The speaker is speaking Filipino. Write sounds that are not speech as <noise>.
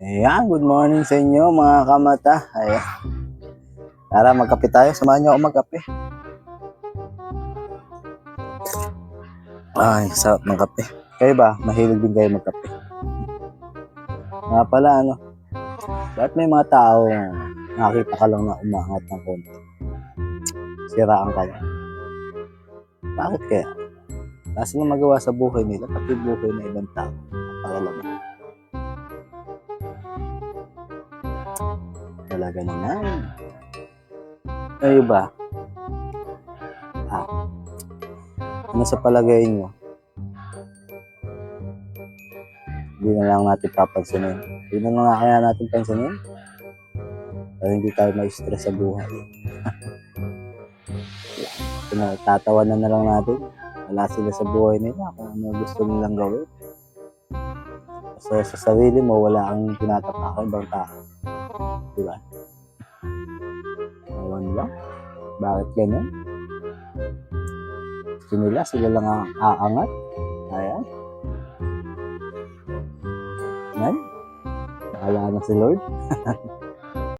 Ayan, good morning sa inyo mga kamata. Ayan. Tara, magkape tayo. Samahan niyo ako magkape. Ay, sarap ng kape. Kayo ba? Mahilig din kayo magkape. Nga pala, ano? Bakit may mga tao nakakita ka lang na umangat ng konti? Siraan ka lang. Bakit kaya? Wala silang magawa sa buhay nila, pati buhay ng ibang tao. Para lang. Talaga naman. Kayo ba? Ah. Ano sa palagay nyo? Hindi na lang natin papansinin. Hindi na lang kaya natin pansinin. Para hindi tayo ma-stress sa buhay. <laughs> Tinatatawanan na lang natin. Wala sila sa buhay nila kung ano gusto nilang gawin. So, sa sarili mo, wala kang tinatapakan ibang tao. Di ba? Ewan ba? Bakit ganun? Gusto nila, sila lang ang aangat. Ayan. Yan. Bahala na si Lord. <laughs>